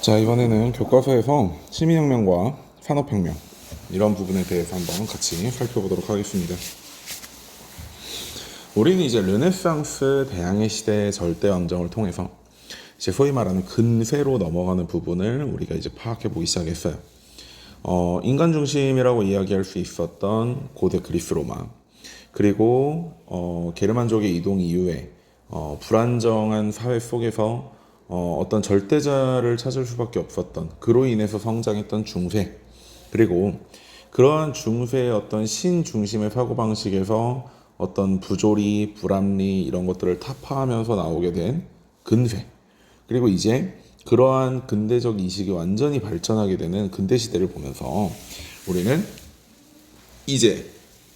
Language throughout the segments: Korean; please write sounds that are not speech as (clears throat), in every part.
자 이번에는 교과서에서 시민혁명과 산업혁명 이런 부분에 대해서 한번 같이 살펴보도록 하겠습니다. 우리는 이제 르네상스 대항해 시대의 절대 안정을 통해서 이제 소위 말하는 근세로 넘어가는 부분을 우리가 이제 파악해 보기 시작했어요. 어, 인간 중심이라고 이야기할 수 있었던 고대 그리스 로마 그리고 어, 게르만족의 이동 이후에 어, 불안정한 사회 속에서 어, 어떤 절대자를 찾을 수밖에 없었던 그로 인해서 성장했던 중세 그리고 그러한 중세의 어떤 신 중심의 사고 방식에서 어떤 부조리, 불합리 이런 것들을 타파하면서 나오게 된 근세 그리고 이제 그러한 근대적 이식이 완전히 발전하게 되는 근대 시대를 보면서 우리는 이제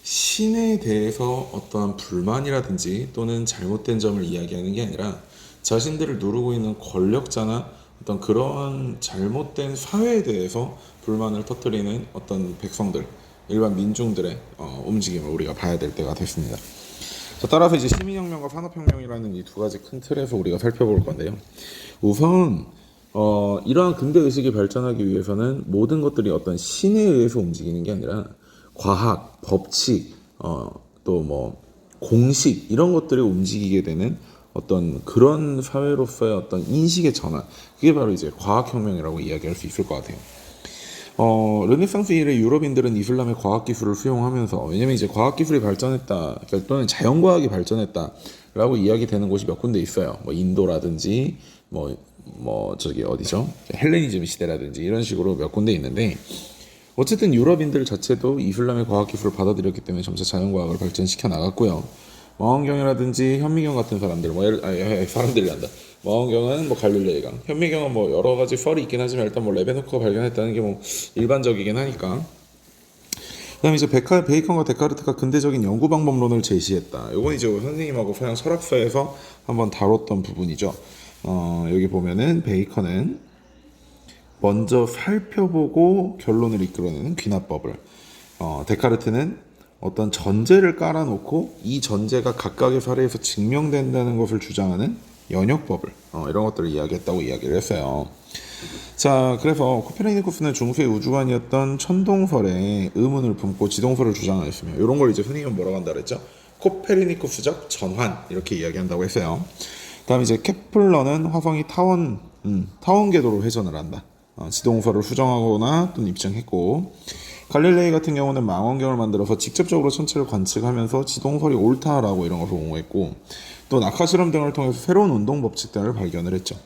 신에 대해서 어떠한 불만이라든지 또는 잘못된 점을 이야기하는 게 아니라 자신들을 누르고 있는 권력자나 어떤 그러한 잘못된 사회에 대해서 불만을 터뜨리는 어떤 백성들, 일반 민중들의 어, 움직임을 우리가 봐야 될 때가 됐습니다. 자, 따라서 이제 시민혁명과 산업혁명이라는 이 두 가지 큰 틀에서 우리가 살펴볼 건데요. 우선 어, 이러한 근대 의식이 발전하기 위해서는 모든 것들이 어떤 신에 의해서 움직이는 게 아니라 과학, 법칙, 어, 또 뭐 공식 이런 것들이 움직이게 되는 어떤 그런 사회로서의 어떤 인식의 전환 그게 바로 이제 과학혁명이라고 이야기할 수 있을 것 같아요. 어, 르네상스 이래 유럽인들은 이슬람의 과학기술을 수용하면서 왜냐면 이제 과학기술이 발전했다 그러니까 또는 자연과학이 발전했다라고 이야기되는 곳이 몇 군데 있어요. 뭐 인도라든지 뭐, 뭐 저기 어디죠? 헬레니즘 시대라든지 이런 식으로 몇 군데 있는데 어쨌든 유럽인들 자체도 이슬람의 과학기술을 받아들였기 때문에 점차 자연과학을 발전시켜 나갔고요. 망원경이라든지 현미경 같은 사람들, 뭐 예를, 아니, 아니, 사람들이 한다. 망원경은 뭐 갈릴레이강, 현미경은 뭐 여러 가지 썰이 있긴 하지만 일단 뭐 레베노크가 발견했다는 게 뭐 일반적이긴 하니까. 그다음에 이제 베카, 베이컨과 데카르트가 근대적인 연구 방법론을 제시했다. 이건 이제 선생님하고 서양 철학사에서 한번 다뤘던 부분이죠. 어, 여기 보면은 베이컨은 먼저 살펴보고 결론을 이끌어내는 귀납법을, 어, 데카르트는 어떤 전제를 깔아놓고 이 전제가 각각의 사례에서 증명된다는 것을 주장하는 연역법을 어, 이런 것들을 이야기했다고 이야기를 했어요. 자, 그래서 코페르니쿠스는 중세 우주관이었던 천동설에 의문을 품고 지동설을 주장하였으며 이런 걸 이제 흔히는 뭐라고 한다 그랬죠? 코페르니쿠스적 전환 이렇게 이야기한다고 했어요. 다음 이제 케플러는 화성이 타원 음, 타원 궤도로 회전을 한다. 어, 지동설을 수정하거나 또는 입증했고 갈릴레이 같은 경우는 망원경을 만들어서 직접적으로 천체를 관측하면서 지동설이 옳다라고 이런 것을 옹호했고 또 낙하 실험 등을 통해서 새로운 운동 법칙 등을 발견을 했죠.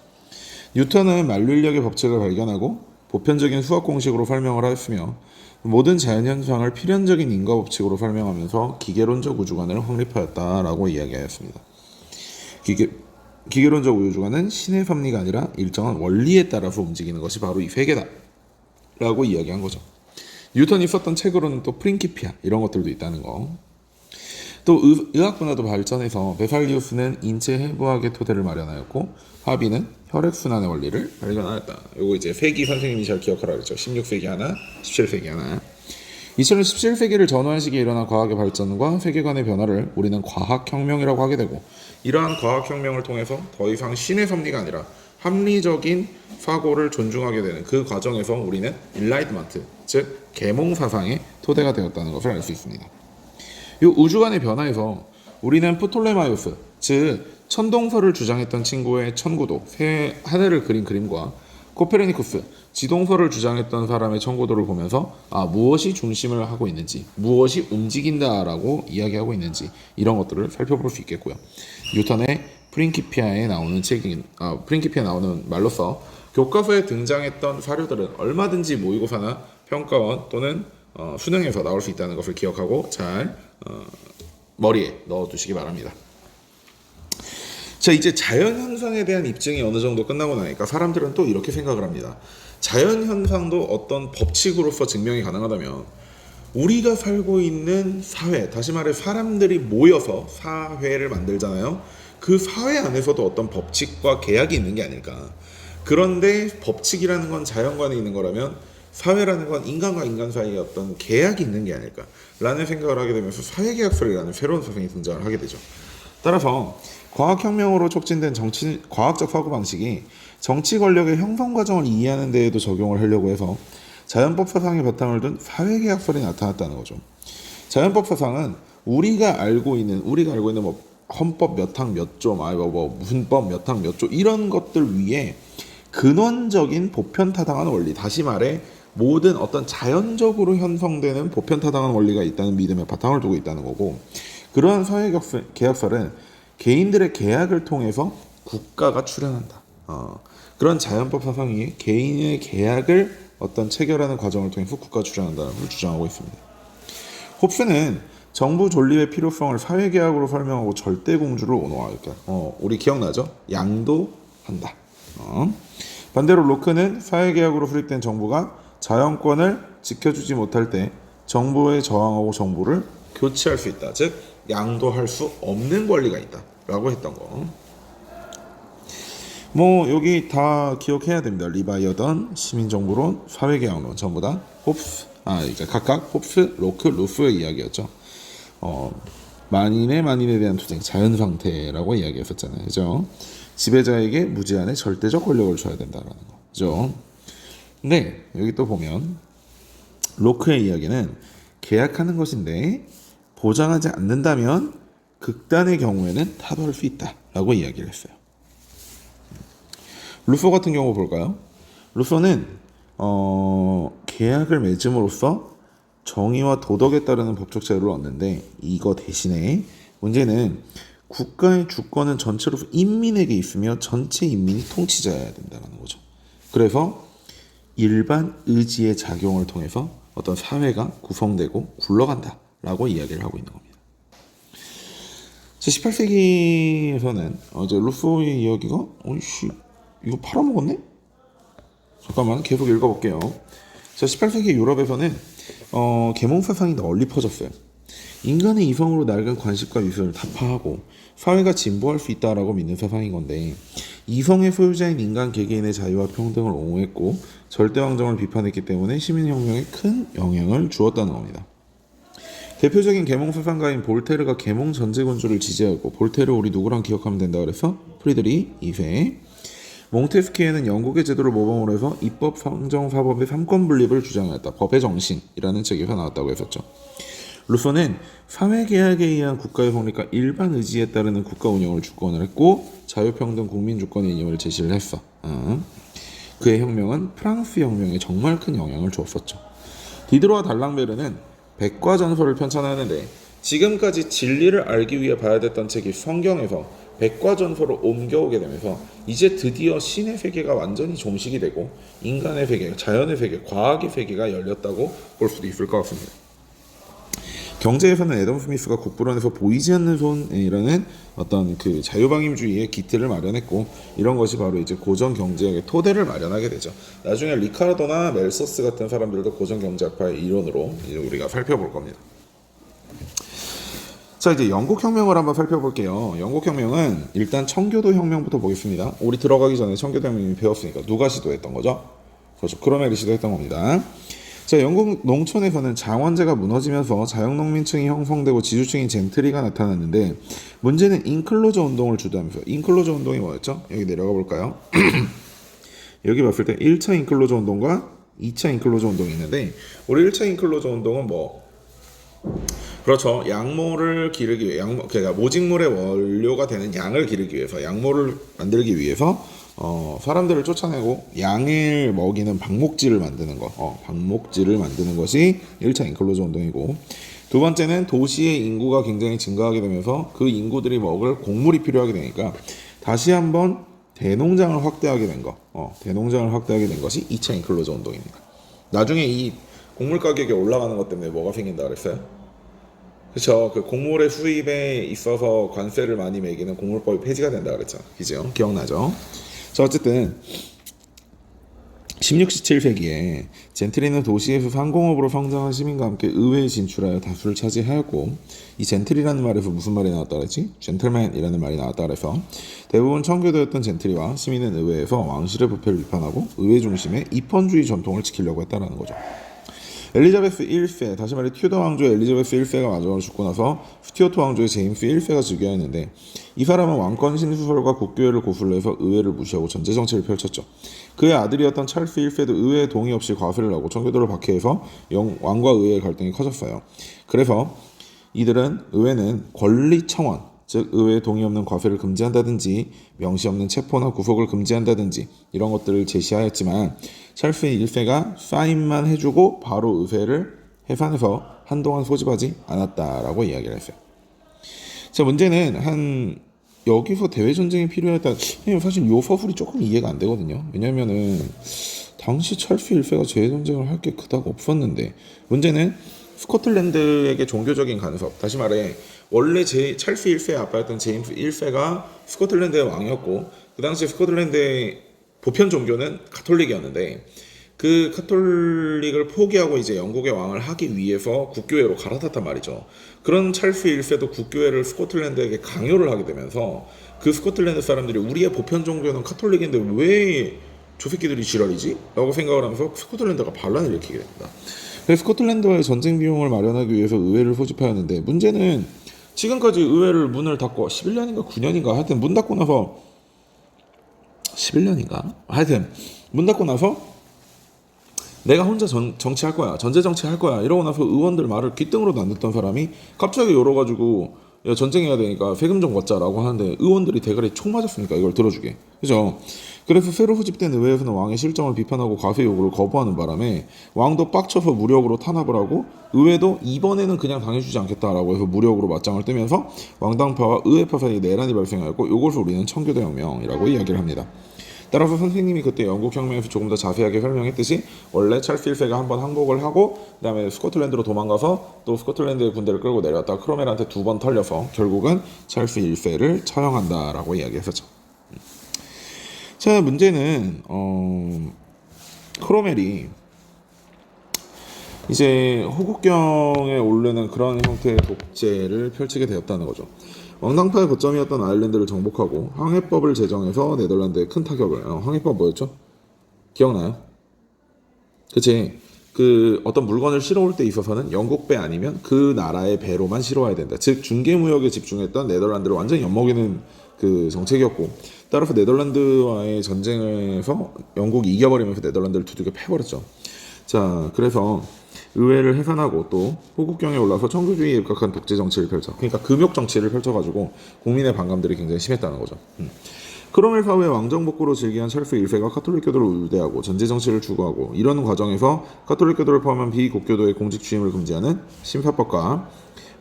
뉴턴은 만류인력의 법칙을 발견하고 보편적인 수학 공식으로 설명을 하였으며 모든 자연 현상을 필연적인 인과 법칙으로 설명하면서 기계론적 우주관을 확립하였다라고 이야기하였습니다. 기계 기계론적 우주관은 신의 섭리가 아니라 일정한 원리에 따라서 움직이는 것이 바로 이 세계다 라고 이야기한 거죠. 뉴턴이 썼던 책으로는 또 프린키피아 이런 것들도 있다는 거. 또 의, 학 분야도 발전해서 베살리우스는 인체 해부학의 토대를 마련하였고 하비는 혈액 순환의 원리를 발견하였다. 요거 이제 세기 선생님이 잘 기억하라 그랬죠. 16세기 하나, 17세기 하나. 이처럼 17세기를 전후한 시기에 일어난 과학의 발전과 세계관의 변화를 우리는 과학혁명이라고 하게 되고 이러한 과학혁명을 통해서 더 이상 신의 섭리가 아니라 합리적인 사고를 존중하게 되는 그 과정에서 우리는 일라이트먼트, 즉 계몽 사상의 토대가 되었다는 것을 알 수 있습니다. 이 우주관의 변화에서 우리는 프톨레마이오스, 즉 천동설을 주장했던 친구의 천구도, 새 하늘을 그린 그림과 코페르니쿠스, 지동설을 주장했던 사람의 천구도를 보면서 아 무엇이 중심을 하고 있는지, 무엇이 움직인다라고 이야기하고 있는지 이런 것들을 살펴볼 수 있겠고요. 뉴턴의 프린키피아에 나오는 책인 아 프린키피아에 나오는 말로써 교과서에 등장했던 사료들은 얼마든지 모의고사나 평가원 또는 어, 수능에서 나올 수 있다는 것을 기억하고 잘 어, 머리에 넣어두시기 바랍니다. 자 이제 자연 현상에 대한 입증이 어느 정도 끝나고 나니까 사람들은 또 이렇게 생각을 합니다. 자연 현상도 어떤 법칙으로서 증명이 가능하다면 우리가 살고 있는 사회, 다시 말해 사람들이 모여서 사회를 만들잖아요. 그 사회 안에서도 어떤 법칙과 계약이 있는 게 아닐까. 그런데 법칙이라는 건 자연관에 있는 거라면 사회라는 건 인간과 인간 사이에 어떤 계약이 있는 게 아닐까라는 생각을 하게 되면서 사회계약설이라는 새로운 사상이 등장을 하게 되죠. 따라서 과학혁명으로 촉진된 정치, 과학적 사고방식이 정치 권력의 형성 과정을 이해하는 데에도 적용을 하려고 해서 자연법 사상의 바탕을 둔 사회계약설이 나타났다는 거죠. 자연법 사상은 우리가 알고 있는 우리가 알고 있는 뭐 헌법 몇 항 몇 조, 아, 뭐, 뭐 문법 몇 항 몇 조 이런 것들 위에 근원적인 보편타당한 원리, 다시 말해 모든 어떤 자연적으로 형성되는 보편타당한 원리가 있다는 믿음에 바탕을 두고 있다는 거고 그러한 사회계약설은 개인들의 계약을 통해서 국가가 출현한다. 어, 그런 자연법 사상이 개인의 계약을 어떤 체결하는 과정을 통해서 국가가 출현한다는 걸 주장하고 있습니다. 홉스는 정부 존립의 필요성을 사회계약으로 설명하고 절대공주를 온화하니까 어, 우리 기억나죠? 양도한다. 어. 반대로 로크는 사회계약으로 수립된 정부가 자연권을 지켜주지 못할 때 정부에 저항하고 정부를 교체할 수 있다. 즉 양도할 수 없는 권리가 있다라고 했던 거. 뭐 여기 다 기억해야 됩니다. 리바이어던, 시민정부론, 사회계약론 전부 다 홉스 아 이제 각각 홉스, 로크, 루프의 이야기였죠. 어, 만인의 만인에 대한 투쟁, 자연 상태라고 이야기했었잖아요. 그죠? 지배자에게 무제한의 절대적 권력을 줘야 된다라는 거. 그죠? 근데 여기 또 보면 로크의 이야기는 계약하는 것인데 보장하지 않는다면 극단의 경우에는 타도할 수 있다라고 이야기를 했어요. 루소 같은 경우 볼까요? 루소는 어, 계약을 맺음으로써 정의와 도덕에 따르는 법적 자유를 얻는데 이거 대신에 문제는 국가의 주권은 전체로 인민에게 있으며 전체 인민이 통치자여야 된다는 거죠. 그래서 일반 의지의 작용을 통해서 어떤 사회가 구성되고 굴러간다 라고 이야기를 하고 있는 겁니다. 제 18세기에서는 어제 루소의 이야기가 어이씨 이거 팔아먹었네? 잠깐만 계속 읽어볼게요. 자, 18세기 유럽에서는 어, 계몽 사상이 널리 퍼졌어요. 인간의 이성으로 낡은 관습과 미술을 타파하고 사회가 진보할 수 있다라고 믿는 사상인 건데 이성의 소유자인 인간 개개인의 자유와 평등을 옹호했고 절대왕정을 비판했기 때문에 시민혁명에 큰 영향을 주었다는 겁니다. 대표적인 계몽 사상가인 볼테르가 계몽 전제군주를 지지하고 볼테르 우리 누구랑 기억하면 된다 그래서 프리드리 2세 몽테스키에는 영국의 제도를 모범으로 해서 입법, 성정, 사법의 삼권 분립을 주장하였다. 법의 정신이라는 책에서 나왔다고 했었죠. 루소는 사회계약에 의한 국가의 성립과 일반 의지에 따르는 국가 운영을 주권을 했고 자유평등 국민 주권의 이념을 제시를 했어. 어. 그의 혁명은 프랑스 혁명에 정말 큰 영향을 주었었죠. 디드로와 달랑베르는 백과전설을 편찬하는데 지금까지 진리를 알기 위해 봐야 됐던 책이 성경에서 백과전설로 옮겨오게 되면서 이제 드디어 신의 세계가 완전히 종식이 되고 인간의 세계, 자연의 세계, 과학의 세계가 열렸다고 볼 수도 있을 것 같습니다. 경제에서는 애덤 스미스가 국부론에서 보이지 않는 손이라는 어떤 그 자유방임주의의 기틀을 마련했고 이런 것이 바로 이제 고전 경제학의 토대를 마련하게 되죠. 나중에 리카르도나 멜서스 같은 사람들도 고전 경제학파의 이론으로 이제 우리가 살펴볼 겁니다. 자 이제 영국 혁명을 한번 살펴볼게요. 영국 혁명은 일단 청교도 혁명부터 보겠습니다. 우리 들어가기 전에 청교도 혁명 배웠으니까 누가 시도했던 거죠? 그렇죠. 크로멜이 시도했던 겁니다. 자 영국 농촌에서는 장원제가 무너지면서 자영농민층이 형성되고 지주층인 젠트리가 나타났는데 문제는 인클로저 운동을 주도하면서 인클로저 운동이 뭐였죠? 여기 내려가 볼까요? (clears throat) 여기 봤을 때 1차 인클로저 운동과 2차 인클로저 운동이 있는데 우리 1차 인클로저 운동은 뭐 그렇죠. 양모를 기르기 위해 양모 그러니까 모직물의 원료가 되는 양을 기르기 위해서 양모를 만들기 위해서 어, 사람들을 쫓아내고 양을 먹이는 방목지를 만드는 거, 어, 방목지를 만드는 것이 1차 인클로저 운동이고 두 번째는 도시의 인구가 굉장히 증가하게 되면서 그 인구들이 먹을 곡물이 필요하게 되니까 다시 한번 대농장을 확대하게 된 거, 어, 대농장을 확대하게 된 것이 2차 인클로저 운동입니다. 나중에 이 곡물 가격이 올라가는 것 때문에 뭐가 생긴다 그랬어요? 그렇죠. 그 곡물의 수입에 있어서 관세를 많이 매기는 곡물법이 폐지가 된다 그랬죠. 그죠? 기억나죠? 자 어쨌든 16, 17세기에 젠트리는 도시에서 상공업으로 성장한 시민과 함께 의회에 진출하여 다수를 차지하였고 이 젠트리라는 말에서 무슨 말이 나왔다 그랬지? 젠틀맨이라는 말이 나왔다 그래서 대부분 청교도였던 젠트리와 시민은 의회에서 왕실의 부패를 비판하고 의회 중심의 입헌주의 전통을 지키려고 했다라는 거죠. 엘리자베스 1세, 다시 말해 튜더 왕조 엘리자베스 1세가 마지막으로 죽고 나서 스튜어트 왕조의 제임스 1세가 즉위하였는데 이 사람은 왕권 신수설과 국교회를 고수를 해서 의회를 무시하고 전제 정치를 펼쳤죠. 그의 아들이었던 찰스 1세도 의회에 동의 없이 과세를 하고 청교도를 박해해서 영, 왕과 의회의 갈등이 커졌어요. 그래서 이들은 의회는 권리 청원, 즉 의회에 동의 없는 과세를 금지한다든지 명시 없는 체포나 구속을 금지한다든지 이런 것들을 제시하였지만 찰스 1세가 사인만 해주고 바로 의회를 해산해서 한동안 소집하지 않았다라고 이야기를 했어요. 자 문제는 한 여기서 대외 전쟁이 필요했다. 사실 요 서술이 조금 이해가 안 되거든요. 왜냐면은 당시 찰스 1세가 제외 전쟁을 할 게 그닥 없었는데 문제는 스코틀랜드에게 종교적인 간섭. 다시 말해 원래 제 찰스 1세의 아빠였던 제임스 1세가 스코틀랜드의 왕이었고 그 당시 스코틀랜드의 보편 종교는 가톨릭이었는데 그 카톨릭을 포기하고 이제 영국의 왕을 하기 위해서 국교회로 갈아탔단 말이죠. 그런 찰스 1세도 국교회를 스코틀랜드에게 강요를 하게 되면서 그 스코틀랜드 사람들이 우리의 보편 종교는 카톨릭인데 왜저 새끼들이 지랄이지? 라고 생각을 하면서 스코틀랜드가 반란을 일으키게 됩니다. 스코틀랜드와의 전쟁 비용을 마련하기 위해서 의회를 소집하였는데 문제는 지금까지 의회를 문을 닫고 11년인가 9년인가 하여튼 문 닫고 나서 11년인가? 하여튼 문 닫고 나서 내가 혼자 전, 정치할 거야 전제 정치할 거야 이러고 나서 의원들 말을 귓등으로도 안 듣던 사람이 갑자기 열어가지고 야 전쟁해야 되니까 세금 좀 걷자라고 하는데 의원들이 대가리 총 맞았으니까? 이걸 들어주게. 그죠 그래서 새로 소집된 의회에서는 왕의 실정을 비판하고 과세 요구를 거부하는 바람에 왕도 빡쳐서 무력으로 탄압을 하고 의회도 이번에는 그냥 당해주지 않겠다라고 해서 무력으로 맞짱을 뜨면서 왕당파와 의회파 사이에 내란이 발생하였고 이것을 우리는 청교도 혁명이라고 이야기를 합니다. 따라서 선생님이 그때 영국 혁명에서 조금 더 자세하게 설명했듯이 원래 찰스 1세가 한번 항복을 하고 그다음에 스코틀랜드로 도망가서 또 스코틀랜드의 군대를 끌고 내려왔다 크로멜한테 두 번 털려서 결국은 찰스 1세를 처형한다라고 이야기했었죠. 자 문제는 어, 크로멜이 이제 호국경에 오르는 그런 형태의 독재를 펼치게 되었다는 거죠. 왕당파의 거점이었던 아일랜드를 정복하고 항해법을 제정해서 네덜란드에 큰 타격을 어, 항해법 뭐였죠? 기억나요? 그치 그 어떤 물건을 실어올 때 있어서는 영국 배 아니면 그 나라의 배로만 실어와야 된다. 즉 중개 무역에 집중했던 네덜란드를 완전히 엿먹이는 그 정책이었고 따라서 네덜란드와의 전쟁에서 영국이 이겨버리면서 네덜란드를 두들겨 패버렸죠. 자 그래서 의회를 해산하고 또 호국경에 올라서 청교주의에 입각한 독재 정치를 펼쳐 그러니까 금욕 정치를 펼쳐가지고 국민의 반감들이 굉장히 심했다는 거죠. 음. 크로멜 사후에 왕정복구로 즐기한 찰스 1세가 카톨릭교도를 우대하고 전제 정치를 추구하고 이러는 과정에서 카톨릭교도를 포함한 비국교도의 공직 취임을 금지하는 심사법과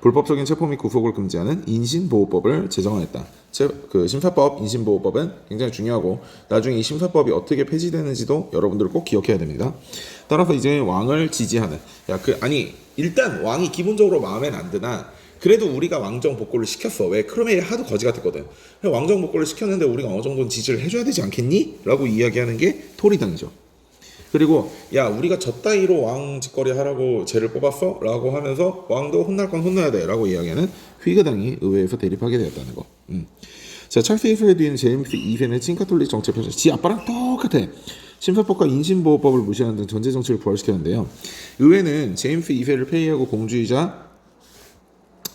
불법적인 체포 및 구속을 금지하는 인신보호법을 제정하였다. 제, 그 심사법, 인신보호법은 굉장히 중요하고 나중에 이 심사법이 어떻게 폐지되는지도 여러분들 꼭 기억해야 됩니다. 따라서 이제 왕을 지지하는 야 그 아니 일단 왕이 기본적으로 마음에 안 드나 그래도 우리가 왕정 복구를 시켰어. 왜 크로멜이 하도 거지 같았거든. 왕정 복구를 시켰는데 우리가 어느 정도는 지지를 해줘야 되지 않겠니? 라고 이야기하는 게 토리당이죠. 그리고 야 우리가 저 따위로 왕 짓거리 하라고 쟤를 뽑았어? 라고 하면서 왕도 혼날 건 혼나야 돼 라고 이야기하는 휘그당이 의회에서 대립하게 되었다는 거 음. 자 찰스 1세 뒤에는 제임스 2세는 친카톨릭 정책 펼쳐 지 아빠랑 똑같아 심사법과 인신보호법을 무시하는 등 전제 정치를 부활시켰는데요 의회는 제임스 2세를 폐위하고 공주이자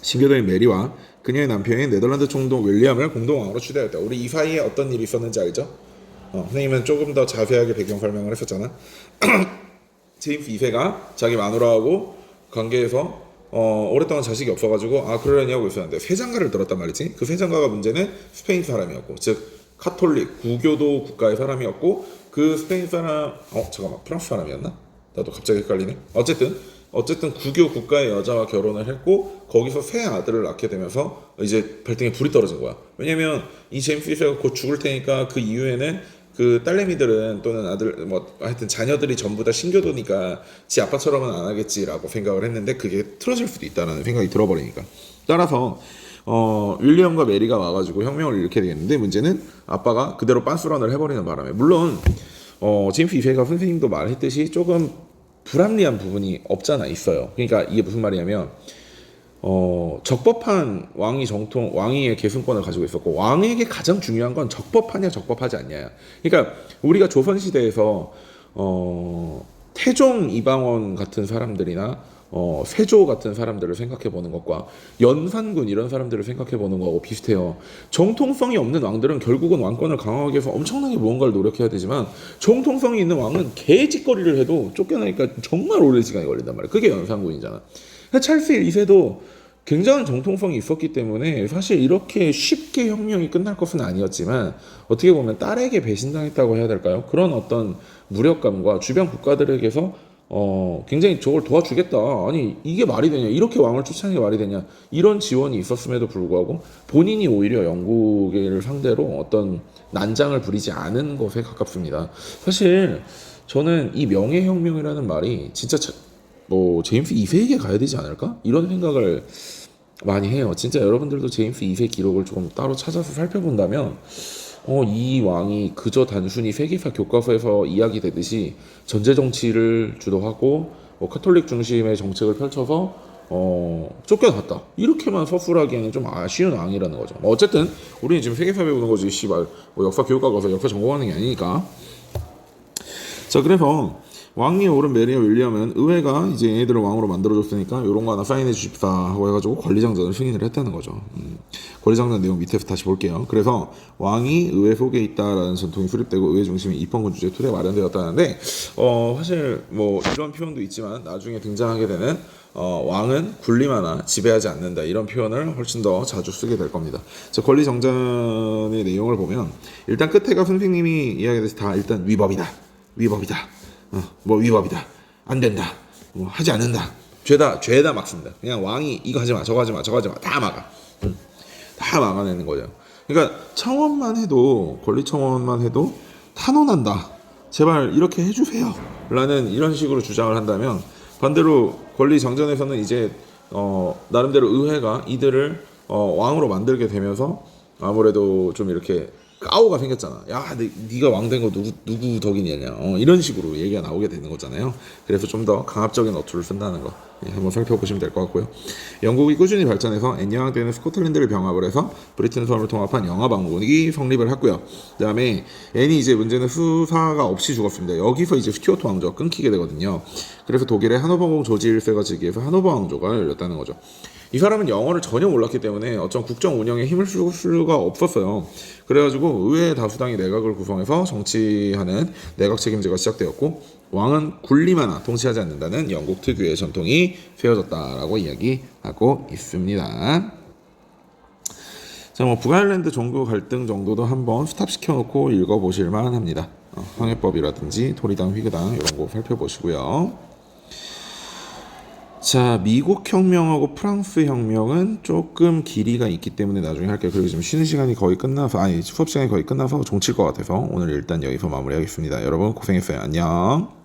신교도인 메리와 그녀의 남편인 네덜란드 총독 윌리엄을 공동왕으로 추대하였다 우리 이 사이에 어떤 일이 있었는지 알죠? 어, 선생님은 조금 더 자세하게 배경 설명을 했었잖아. (clears throat) 제임스 2세가 자기 마누라하고 관계에서 어, 오랫동안 자식이 없어가지고 아 그러려니 하고 있었는데 세장가를 들었단 말이지. 그 세장가가 문제는 스페인 사람이었고 즉 카톨릭 구교도 국가의 사람이었고 그 스페인 사람 어 잠깐만 프랑스 사람이었나? 나도 갑자기 헷갈리네. 어쨌든 어쨌든 구교 국가의 여자와 결혼을 했고 거기서 새 아들을 낳게 되면서 이제 발등에 불이 떨어진 거야. 왜냐면 이 제임스 1세가 곧 죽을 테니까 그 이후에는 그 딸내미들은 또는 아들 뭐 하여튼 자녀들이 전부 다 신교도니까 지 아빠처럼은 안 하겠지라고 생각을 했는데 그게 틀어질 수도 있다라는 생각이 들어버리니까. 따라서 어 윌리엄과 메리가 와가지고 혁명을 일으키게 되겠는데 문제는 아빠가 그대로 빤스런을 해버리는 바람에. 물론 어 제임스 2세가 선생님도 말했듯이 조금 불합리한 부분이 없잖아 있어요. 그러니까 이게 무슨 말이냐면 어, 적법한 왕위 정통, 왕위의 계승권을 가지고 있었고, 왕에게 가장 중요한 건 적법하냐, 적법하지 않냐. 그러니까, 우리가 조선 시대에서, 어, 태종 이방원 같은 사람들이나 어, 세조 같은 사람들을 생각해 보는 것과 연산군 이런 사람들을 생각해 보는 거하고 비슷해요. 정통성이 없는 왕들은 결국은 왕권을 강화하기 위해서 엄청나게 무언가를 노력해야 되지만 정통성이 있는 왕은 개짓거리를 해도 쫓겨나니까 정말 오랜 시간이 걸린단 말이에요. 그게 연산군이잖아. 찰스 2세도 굉장한 정통성이 있었기 때문에 사실 이렇게 쉽게 혁명이 끝날 것은 아니었지만 어떻게 보면 딸에게 배신당했다고 해야 될까요? 그런 어떤 무력감과 주변 국가들에게서 어, 굉장히 저걸 도와주겠다. 아니, 이게 말이 되냐. 이렇게 왕을 쫓아내는 게 말이 되냐. 이런 지원이 있었음에도 불구하고 본인이 오히려 영국을 상대로 어떤 난장을 부리지 않은 것에 가깝습니다. 사실 저는 이 명예혁명이라는 말이 진짜 자- 뭐 제임스 2세에게 가야 되지 않을까? 이런 생각을 많이 해요. 진짜 여러분들도 제임스 2세 기록을 조금 따로 찾아서 살펴본다면 어, 이 왕이 그저 단순히 세계사 교과서에서 이야기되듯이 전제 정치를 주도하고 뭐 카톨릭 중심의 정책을 펼쳐서 어, 쫓겨났다. 이렇게만 서술하기에는 좀 아쉬운 왕이라는 거죠. 뭐 어쨌든 우리는 지금 세계사 배우는 거지, 씨발. 뭐 역사 교육과 가서 역사 전공하는 게 아니니까. 자, 그래서 왕위에 오른 메리어 윌리엄은 의회가 이제 얘네들을 왕으로 만들어줬으니까 이런 거 하나 사인해 주십사 하고 해가지고 권리장전을 승인을 했다는 거죠. 음, 권리장전 내용 밑에서 다시 볼게요. 그래서 왕이 의회 속에 있다라는 전통이 수립되고 의회 중심이 입헌군 주제 토대 마련되었다는데 어, 사실 뭐 이런 표현도 있지만 나중에 등장하게 되는 어, 왕은 군림하나 지배하지 않는다 이런 표현을 훨씬 더 자주 쓰게 될 겁니다. 자, 권리정전의 내용을 보면 일단 끝에가 선생님이 이야기했듯이 다 일단 위법이다, 위법이다, 어, 뭐 위법이다, 안 된다, 뭐 하지 않는다, 죄다 죄다 막습니다. 그냥 왕이 이거 하지 마, 저거 하지 마, 저거 하지 마, 다 막아, 응. 다 막아내는 거죠. 그러니까 청원만 해도 권리 청원만 해도 탄원한다. 제발 이렇게 해주세요. 라는 이런 식으로 주장을 한다면 반대로 권리 정전에서는 이제 어, 나름대로 의회가 이들을 어, 왕으로 만들게 되면서 아무래도 좀 이렇게 까오가 생겼잖아. 야, 네, 네가 왕 된 거 누구 누구 덕이냐냐. 어, 이런 식으로 얘기가 나오게 되는 거잖아요. 그래서 좀 더 강압적인 어투를 쓴다는 거 예, 한번 살펴보시면 될 것 같고요. 영국이 꾸준히 발전해서 엔여왕 때는 스코틀랜드를 병합을 해서 브리튼 섬을 통합한 영합왕국이 성립을 했고요. 그다음에 앤이 이제 문제는 수사가 없이 죽었습니다. 여기서 이제 스튜어트 왕조가 끊기게 되거든요. 그래서 독일의 하노버 공 조지 1세가 즉위해서 하노버 왕조가 열렸다는 거죠. 이 사람은 영어를 전혀 몰랐기 때문에 어떤 국정 운영에 힘을 쓸 수가 없었어요. 그래가지고 의회 다수당이 내각을 구성해서 정치하는 내각 책임제가 시작되었고 왕은 군림하나 통치하지 않는다는 영국 특유의 전통이 세워졌다라고 이야기하고 있습니다. 자, 뭐 북아일랜드 종교 갈등 정도도 한번 스탑 시켜 놓고 읽어보실 만 합니다. 어, 황해법이라든지 토리당, 휘그당 이런 거 살펴보시고요. 자, 미국 혁명하고 프랑스 혁명은 조금 길이가 있기 때문에 나중에 할게요. 그리고 지금 쉬는 시간이 거의 끝나서, 아니, 수업 시간이 거의 끝나서 종칠 것 같아서 오늘 일단 여기서 마무리하겠습니다. 여러분 고생했어요. 안녕.